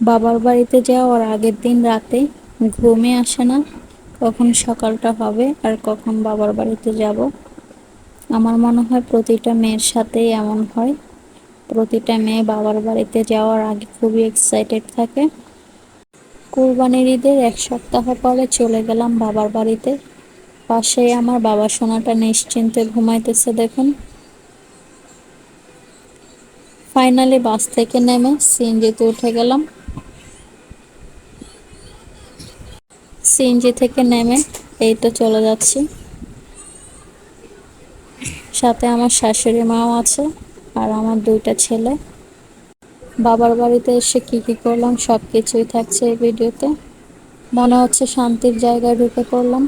বাবার বাড়িতে যাওয়ার আগের দিন রাতে ঘুমে আসে না। কখন সকালটা হবে আর কখন বাবার বাড়িতে যাব। আমার মনে হয় প্রতিটা মেয়ের সাথেই এমন হয়। প্রতিটা মেয়ে বাবার বাড়িতে যাওয়ার আগে খুবই এক্সাইটেড থাকে। কুরবানির ঈদের এক সপ্তাহ পরে চলে গেলাম বাবার বাড়িতে। পাশেই আমার বাবা সোনাটা নিশ্চিন্তে ঘুমাইতেছে, দেখুন। ফাইনালি বাস থেকে নেমে সিএনজিতে উঠে গেলাম। সিএনজি থেকে নেমে এই তো চলে যাচ্ছি। সাথে আমার শাশুড়ি মাও আছে আর আমার দুইটা ছেলে। বাবার বাড়িতে এসে কি কি করলাম সব কিছুই থাকছে এই ভিডিওতে। মনে হচ্ছে শান্তির জায়গায় ঢুকে পড়লাম।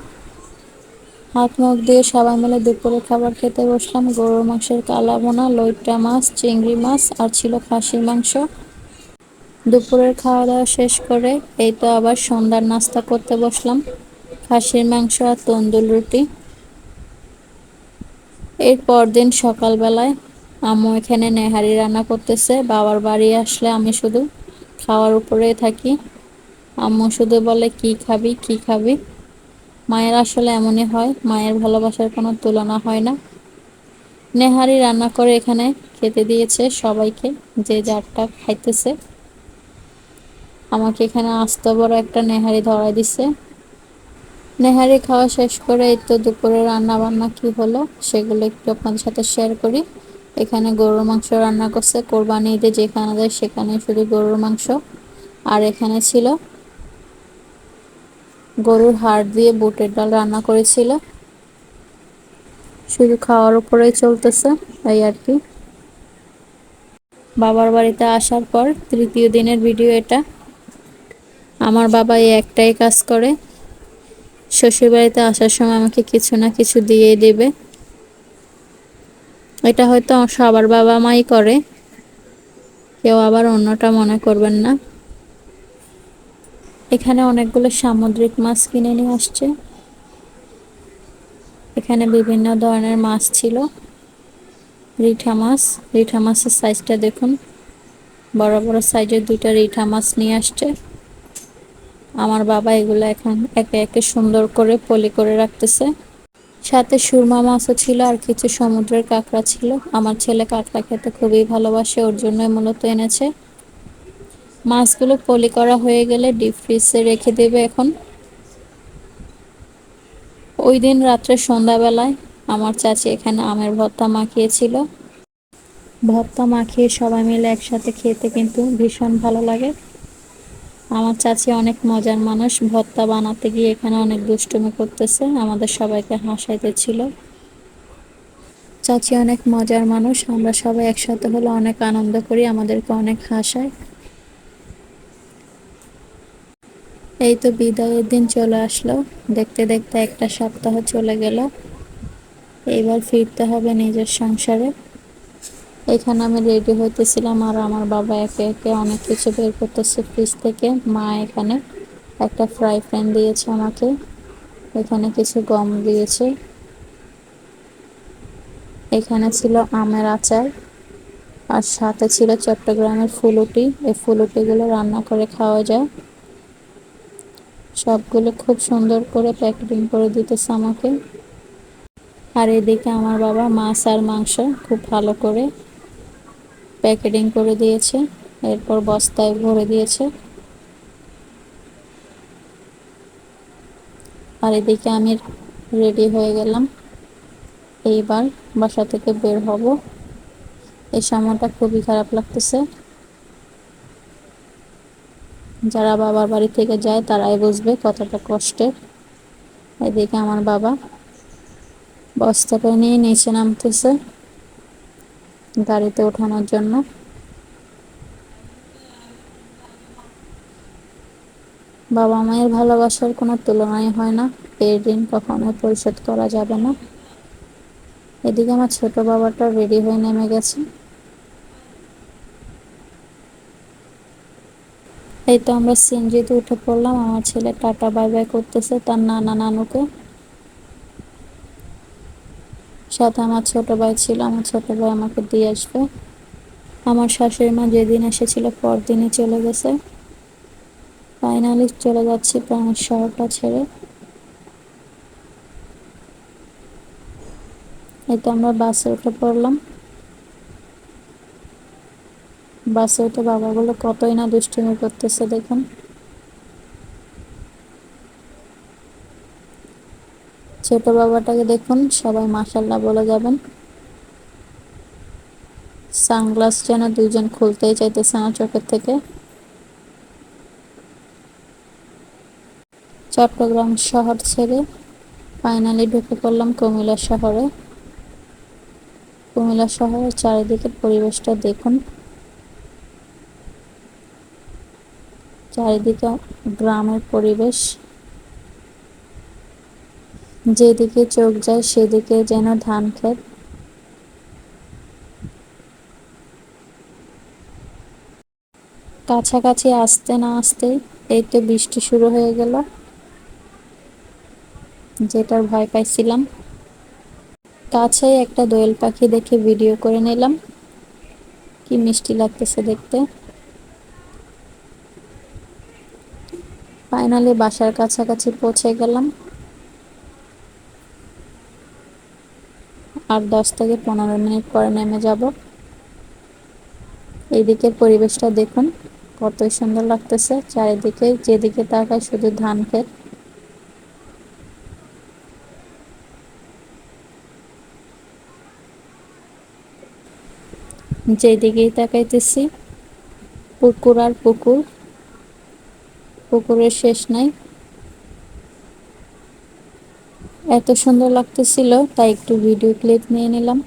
হাত মুখ দিয়ে সবাই মিলে দুপুরে খাবার খেতে বসলাম। গরুর মাংসের কালা বোনা মাছ, চিংড়ি মাছ, আর ছিল খাসির মাংস। দুপুরের খাওয়া দাওয়া শেষ করে এই তো আবার সন্ধ্যার নাস্তা করতে বসলাম। খাসির মাংস আর তন্দুর রুটি। এর পরদিন সকালবেলায় আম্মু এখানে নেহারি রান্না করতেছে, বাবার বাড়ি আসলে আমি শুধু খাওয়ার উপরেই থাকি। আম্মু শুধু বলে, কি খাবি কি খাবি? মায়ের আসলে এমনই হয়, মায়ের ভালোবাসার কোনো তুলনা হয় না। নেহারি রান্না করে এখানে খেতে দিয়েছে সবাইকে, যে যারটা খাইতেছে। আমাকে এখানে আস্ত বড় একটা নেহারি ধরাই দিছে। নেহারি খাওয়া শেষ করে এই তো দুপুরে রান্না বান্না কি হলো সেগুলো একটু আপনাদের সাথে শেয়ার করি। এখানে গরুর মাংস রান্না করছে, কোরবানি ঈদে যেখানে যায় সেখানে শুধু গরুর মাংস। আর এখানে ছিল গরুর হাড় দিয়ে বুটের ডাল রান্না করেছিল। শুধু খাওয়ার উপরেই চলতেছে এই আর কি। বাবার বাড়িতে আসার পর তৃতীয় দিনের ভিডিও এটা। আমার বাবা এই একটাই কাজ করে। শ্বশুরবাড়িতে আসার সময় আমাকে কিছু না কিছু দিয়ে দেবে। এটা হয়তো সবার বাবা মাই করে। কেউ আবার অন্যটা মনে করবেন না। এখানে অনেকগুলো সামুদ্রিক মাছ কিনে নিয়ে আসছে। এখানে বিভিন্ন ধরনের মাছ ছিল। রিঠা মাছ। রিঠা মাছের সাইজটা দেখুন। বড় বড় সাইজের দুইটা রিঠা মাছ নিয়ে আসছে। আমার বাবা এগুলো এখন একে একে সুন্দর করে পলি করে রাখতেছে। সাথে সুরমা মাছও ছিল আর কিছু সমুদ্রের কাঁকড়া ছিল। আমার ছেলে কাঁকড়া খেতে খুবই ভালোবাসে, ওর জন্যই মূলত এনেছে। মাছগুলো পলি করা হয়ে গেলে ডিপ ফ্রিজে রেখে দেবে এখন। ওই দিন রাত্রে সন্ধ্যাবেলায় আমার চাচি এখানে আমের ভর্তা মাখিয়েছিল। ভর্তা মাখিয়ে সবাই মিলে একসাথে খেতে কিন্তু ভীষণ ভালো লাগে। আমার চাচি অনেক মজার মানুষ। ভর্তা বানাতে গিয়ে এখানে অনেক দুষ্টুমি করতেছে। আমাদের সবাইকে হাসাইতেছিল চাচি অনেক মজার মানুষ। আমরা সবাই একসাথে হলে অনেক আনন্দ করি, আমাদেরকে অনেক হাসায়। এই তো বিদায়ের দিন চলে আসলো। দেখতে দেখতে একটা সপ্তাহ চলে গেল। এইবার ফিরতে হবে নিজের সংসারে। এখানে আমি রেডি হইতেছিলাম আর আমার বাবা একে একে অনেক কিছু বের করতেছে ফ্রিজ থেকে। মা এখানে একটা ফ্রাই প্যান দিয়েছে আমাকে। এখানে কিছু গম দিয়েছে। এখানে ছিল আমের আচার আর সাথে ছিল চট্টগ্রামের ফুলুটি। এই ফুলুটিগুলো রান্না করে খাওয়া যায়। সবগুলো খুব সুন্দর করে প্যাকেটিং করে দিতেছে আমাকে। আর এদিকে আমার বাবা মাছ আর মাংস খুব ভালো করে প্যাকেটিং করে দিয়েছে, এরপর বস্তায় ভরে দিয়েছে। আর এদিকে আমি রেডি হয়ে গেলাম। এইবার বাসা থেকে বের হব। এই সময়টা খুবই খারাপ লাগতেছে। যারা বাবার বাড়ি থেকে যায়, তারাই বুঝবে কতটা কষ্টের। এদিকে আমার বাবা বস্তাটা নিয়ে নিচে নামতেছে। গাড়িতে ওঠানোর জন্য। বাবা মায়ের ভালোবাসার কোনো তুলনাই হয় না। এর ঋণ কখনো পরিশোধ করা যাবে না। এদিকে আমার ছোট বাবাটা রেডি হয়ে নেমে গেছে। এই তো আমরা সিএনজিতে উঠে পড়লাম। আমার ছেলে টাটা বাই বাই করতেছে, তার নানা নানুকে। সাথে আমার ছোট ভাই ছিল, আমার ছোট ভাই আমাকে দিয়ে আসবে। আমার শাশুড়ি মা যেদিন এসেছিল পরদিনই চলে গেছে। ফাইনালি চলে যাচ্ছি প্রাণের শহরটা ছেড়ে। এই তো আমরা বাসে উঠে পড়লাম। বাসে উঠে বাবাগুলো কতই না দুষ্টুমি করতেছে দেখুন। ছোট বাবাটাকে দেখুন, সবাই মাসাল্লাহ বলে যাবেন। সানগ্লাস যেন দুজন খুলতেই চাইতেছে আমার চোখের থেকে। চট্টগ্রাম শহর ছেড়ে ফাইনালি ঢুকে পড়লাম কুমিল্লা শহরে। কুমিল্লা শহরের চারিদিকের পরিবেশটা দেখুন। চারিদিকে গ্রামের পরিবেশ। যেদিকে চোখ যায়, সেদিকে যেন ধান ক্ষেত। কাছাকাছি আসতে না আসতে এই তো বৃষ্টি শুরু হয়ে গেল। যেটার ভয় পাইছিলাম। কাছেই একটা দোয়েল পাখি দেখে ভিডিও করে নিলাম। কি মিষ্টি লাগতেছে দেখতে। ফাইনালি বাসার কাছাকাছি পৌঁছে গেলাম। আর দশ থেকে পনেরো মিনিট পরে নেমে যাব। এইদিকের পরিবেশটা দেখুন, কতই সুন্দর লাগতেছে। চারিদিকে, যেদিকে তাকায় শুধু ধান ক্ষেত। যেদিকেই তাকাইতেছি, পুকুর আর পুকুর। পুকুরের শেষ নাই। এত সুন্দর লাগতেছিল, তাই একটু ভিডিও ক্লিপ নিয়ে নিলাম।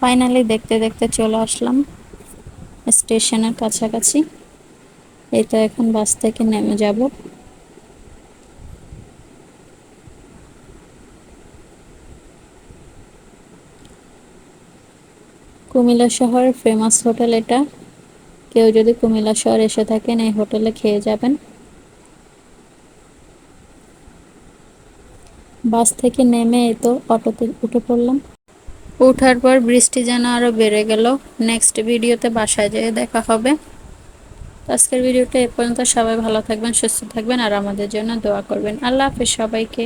ফাইনালি দেখতে দেখতে চলে আসলাম স্টেশনের কাছাকাছি। এই তো এখন বাস থেকে নেমে যাব। কুমিল্লা শহরের ফেমাস হোটেল এটা। কেউ যদি কুমিল্লা শহর এসে থাকেন, এই হোটেলে খেয়ে যাবেন। বাস থেকে নেমে এই তো অটোতে উঠে পড়লাম। উঠার পর বৃষ্টি যেন আরও বেড়ে গেল। নেক্সট ভিডিওতে বাসায় যেয়ে দেখা হবে। আজকের ভিডিওটা এ পর্যন্ত। সবাই ভালো থাকবেন, সুস্থ থাকবেন, আর আমাদের জন্য দোয়া করবেন। আল্লাহ হাফিজ সবাইকে।